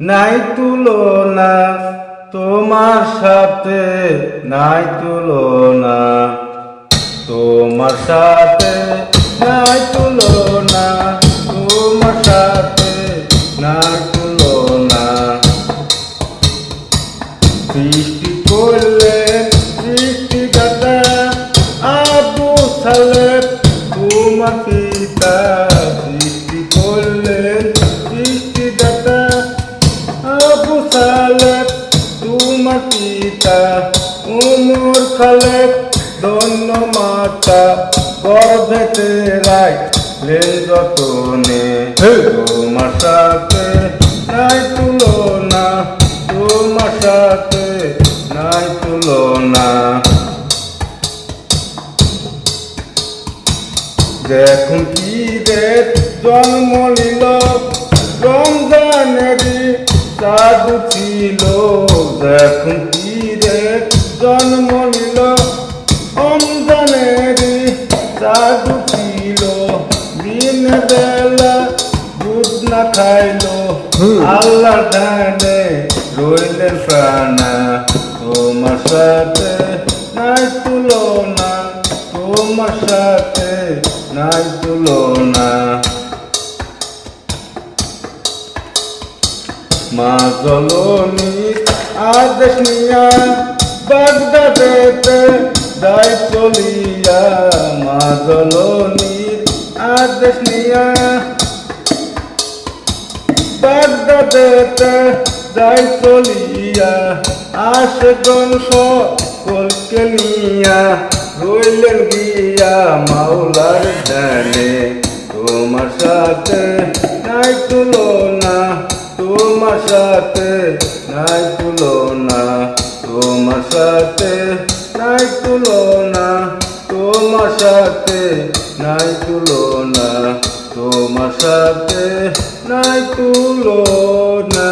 নাই তুলনা তোমার সাথে, নাই তুলনা তোমার সাথে, নাই তুলনা তোমার সাথে, নাই তুলনা। সৃষ্টি করলে সৃষ্টিদাতা আবু সালেব তোমার সালেব তোমার পিতা উমর খালেব ধন্য মাতা গর্ভেতে রাখলেন যতনে। তোমার সাথে নাই তুলনা তোমার সাথে নাই তুলনা। দেখুন কি রে জন্ম নিল রমজানেরই সাধু ছিল দেখুন কি রে জন্ম নিল। রমজানেরই সাধু ছিল দিন বেলা দুধ না খাইলো। আল্লাহ ধানে রইলেন প্রাণা। তোমার সাথে নাই তুলনা তোমার সাথে নাই তুলনা। মা জলনি আদেশ নিয়া বাগদাদেতে দায় চলিয়া মা জলনি আদেশ নিয়া বাগদাদেতে যাই চলিয়া আসে গনস কলকে নিয়া রইলেন গিয়া মাওলার জানে তোমার সাথে নাই তুলনা তোমার সাথে নাই তুলনা, তোমার সাথে নাই তুলনা, তোমার সাথে নাই তুলনা, তোমার সাথে নাই তুলনা।